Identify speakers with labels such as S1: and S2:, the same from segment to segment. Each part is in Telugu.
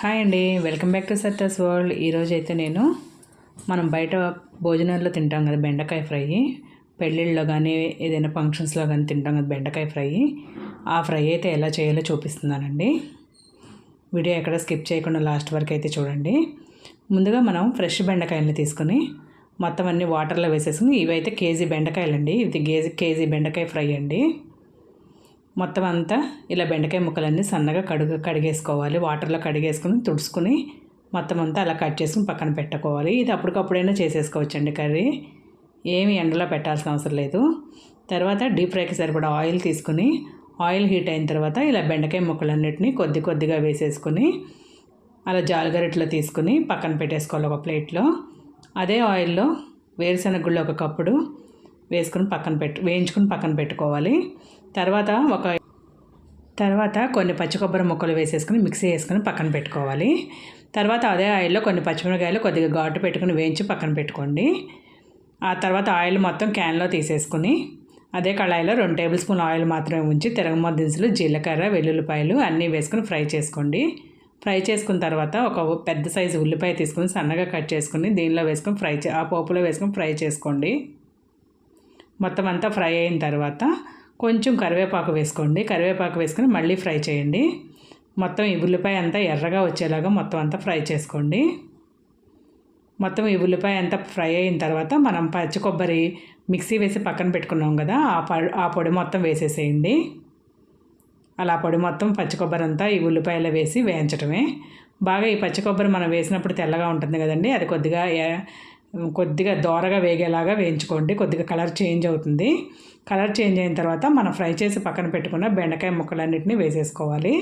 S1: హాయ్ అండి. Welcome back to Satta's world ఈరోజు అయితే నేను మనం బయట భోజనాల్లో తింటాం కదా బెండకాయ ఫ్రై. పెళ్ళిళ్ళలో కానీ ఏదైనా ఫంక్షన్స్లో కానీ తింటాం కదా బెండకాయ ఫ్రై. ఆ ఫ్రై అయితే ఎలా చేయాలో చూపిస్తున్నానండి. వీడియో ఎక్కడ స్కిప్ చేయకుండా లాస్ట్ వరకు అయితే చూడండి. ముందుగా మనం ఫ్రెష్ బెండకాయలని తీసుకొని మొత్తం అన్ని వాటర్లో వేసేసుకుని ఇవైతే కేజీ బెండకాయలండి. ఇది కేజీ కేజీ బెండకాయ ఫ్రై అండి. మొత్తం అంతా ఇలా బెండకాయ ముక్కలన్నీ సన్నగా కడుగు కడిగేసుకోవాలి. వాటర్లో కడిగేసుకుని తుడుచుకుని మొత్తం అంతా అలా కట్ చేసుకుని పక్కన పెట్టుకోవాలి. ఇది అప్పటికప్పుడైనా చేసేసుకోవచ్చండి కర్రీ. ఏమి ఎండలో పెట్టాల్సిన అవసరం లేదు. తర్వాత డీప్ ఫ్రైకి సరిపడా ఆయిల్ తీసుకుని ఆయిల్ హీట్ అయిన తర్వాత ఇలా బెండకాయ ముక్కలన్నిటిని కొద్ది కొద్దిగా వేసేసుకుని అలా జాలగరిట్లో తీసుకుని పక్కన పెట్టేసుకోవాలి ఒక ప్లేట్లో. అదే ఆయిల్లో వేరుశనగ గుళ్ళు ఒక కప్పుడు వేసుకుని పక్కన పెట్టు వేయించుకుని పక్కన పెట్టుకోవాలి. తర్వాత ఒక తర్వాత కొన్ని పచ్చి కొబ్బరి ముక్కలు వేసేసుకుని మిక్సీ వేసుకుని పక్కన పెట్టుకోవాలి. తర్వాత అదే ఆయిల్లో కొన్ని పచ్చిమిరకాయలు కొద్దిగా ఘాటు పెట్టుకుని వేయించి పక్కన పెట్టుకోండి. ఆ తర్వాత ఆయిల్ మొత్తం క్యాన్లో తీసేసుకుని అదే కళాయిలో రెండు టేబుల్ స్పూన్ ఆయిల్ మాత్రమే ఉంచి తిరగమో దినుసులు జీలకర్ర వెల్లుల్లిపాయలు అన్నీ వేసుకుని ఫ్రై చేసుకోండి. ఫ్రై చేసుకున్న తర్వాత ఒక పెద్ద సైజు ఉల్లిపాయ తీసుకుని సన్నగా కట్ చేసుకుని దీనిలో వేసుకొని ఫ్రై చే ఆ పోపులో వేసుకొని ఫ్రై చేసుకోండి. మొత్తం అంతా ఫ్రై అయిన తర్వాత కొంచెం కరివేపాకు వేసుకోండి. కరివేపాకు వేసుకుని మళ్ళీ ఫ్రై చేయండి. మొత్తం ఈ ఉల్లిపాయ అంతా ఎర్రగా వచ్చేలాగా మొత్తం అంతా ఫ్రై చేసుకోండి. మొత్తం ఈ ఉల్లిపాయ అంతా ఫ్రై అయిన తర్వాత మనం పచ్చి కొబ్బరి మిక్సీ వేసి పక్కన పెట్టుకున్నాం కదా ఆ ఆ పొడి మొత్తం వేసేసేయండి. అలా పొడి మొత్తం పచ్చి కొబ్బరి అంతా ఈ ఉల్లిపాయలో వేసి వేయించటమే. బాగా ఈ పచ్చి కొబ్బరి మనం వేసినప్పుడు తెల్లగా ఉంటుంది కదండి అది కొద్దిగా కొద్దిగా దోరగా వేగేలాగా వేయించుకోండి. కొద్దిగా కలర్ చేంజ్ అవుతుంది. కలర్ చేంజ్ అయిన తర్వాత మనం ఫ్రై చేసి పక్కన పెట్టుకున్న బెండకాయ ముక్కలన్నింటినీ వేసేసుకోవాలి.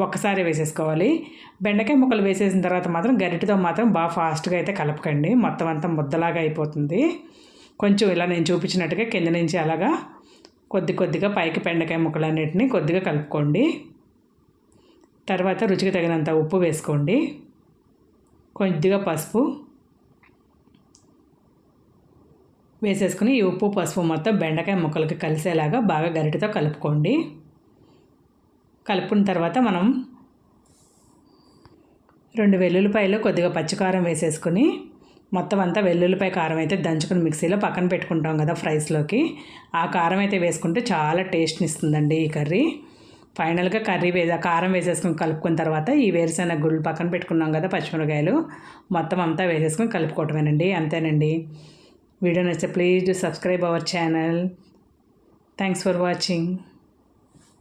S1: ఒక్కసారి వేసేసుకోవాలి. బెండకాయ ముక్కలు వేసేసిన తర్వాత మాత్రం గరిటతో మాత్రం బాగా ఫాస్ట్గా అయితే కలపకండి. మొత్తం అంతా ముద్దలాగా అయిపోతుంది. కొంచెం ఇలా నేను చూపించినట్టుగా కింద నుంచి అలాగా కొద్ది కొద్దిగా పైకి బెండకాయ ముక్కలన్నింటినీ కొద్దిగా కలుపుకోండి. తర్వాత రుచికి తగినంత ఉప్పు వేసుకోండి. కొద్దిగా పసుపు. వేసేసుకుని ఈ ఉప్పు పసుపు మొత్తం బెండకాయ ముక్కలకి కలిసేలాగా బాగా గరిటతో కలుపుకోండి. కలుపుకున్న తర్వాత మనం రెండు వెల్లుల్లిపాయలు కొద్దిగా పచ్చికారం వేసేసుకుని మొత్తం అంతా వెల్లుల్లిపాయ కారం అయితే దంచుకుని మిక్సీలో పక్కన పెట్టుకుంటాం కదా ఫ్రైస్లోకి. ఆ కారం అయితే వేసుకుంటే చాలా టేస్ట్ని ఇస్తుందండి ఈ కర్రీ. ఫైనల్గా కర్రీ వేద కారం వేసేసుకుని కలుపుకున్న తర్వాత ఈ వేరుశెనగ గుళ్ళు పక్కన పెట్టుకున్నాం కదా పచ్చిమిరకాయలు మొత్తం అంతా వేసేసుకుని కలుపుకోవటమేనండి అంతేనండి. video nice please do subscribe our channel. Thanks for watching.